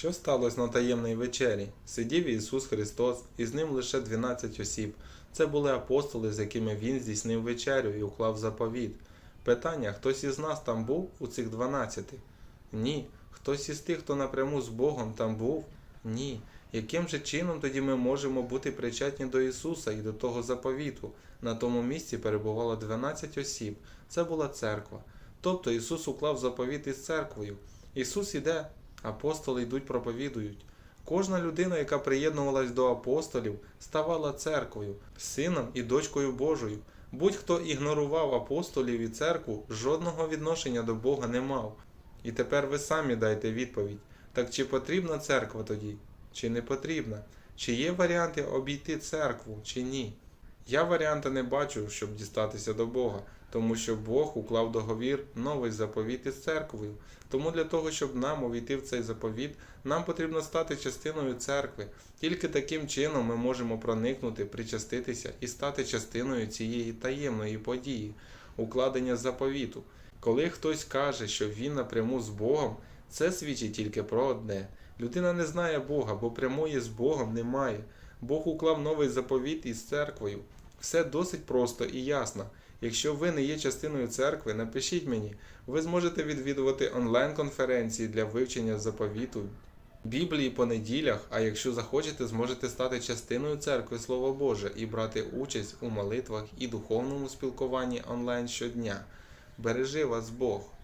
Що сталося на таємній вечері? Сидів Ісус Христос, і з ним лише 12 осіб. Це були апостоли, з якими Він здійснив вечерю і уклав заповіт. Питання: хтось із нас там був у цих 12? Ні. Хтось із тих, хто напряму з Богом там був? Ні. Яким же чином тоді ми можемо бути причетні до Ісуса і до того заповіту? На тому місці перебувало 12 осіб. Це була церква. Тобто Ісус уклав заповіт із церквою. Ісус іде, апостоли йдуть проповідують. Кожна людина, яка приєднувалась до апостолів, ставала церквою, сином і дочкою Божою. Будь-хто ігнорував апостолів і церкву, жодного відношення до Бога не мав. І тепер ви самі дайте відповідь: так чи потрібна церква тоді, чи не потрібна? Чи є варіанти обійти церкву, чи ні? Я варіанта не бачу, щоб дістатися до Бога, тому що Бог уклав договір новий заповіт із церквою. Тому для того, щоб нам увійти в цей заповіт, нам потрібно стати частиною церкви. Тільки таким чином ми можемо проникнути, причаститися і стати частиною цієї таємної події, укладення заповіту. Коли хтось каже, що він напряму з Богом, це свідчить тільки про одне: людина не знає Бога, бо прямої з Богом немає. Бог уклав новий заповіт із церквою. Все досить просто і ясно. Якщо ви не є частиною церкви, напишіть мені, ви зможете відвідувати онлайн-конференції для вивчення заповіту Біблії по неділях, а якщо захочете, зможете стати частиною церкви Слово Боже і брати участь у молитвах і духовному спілкуванні онлайн щодня. Бережи вас Бог!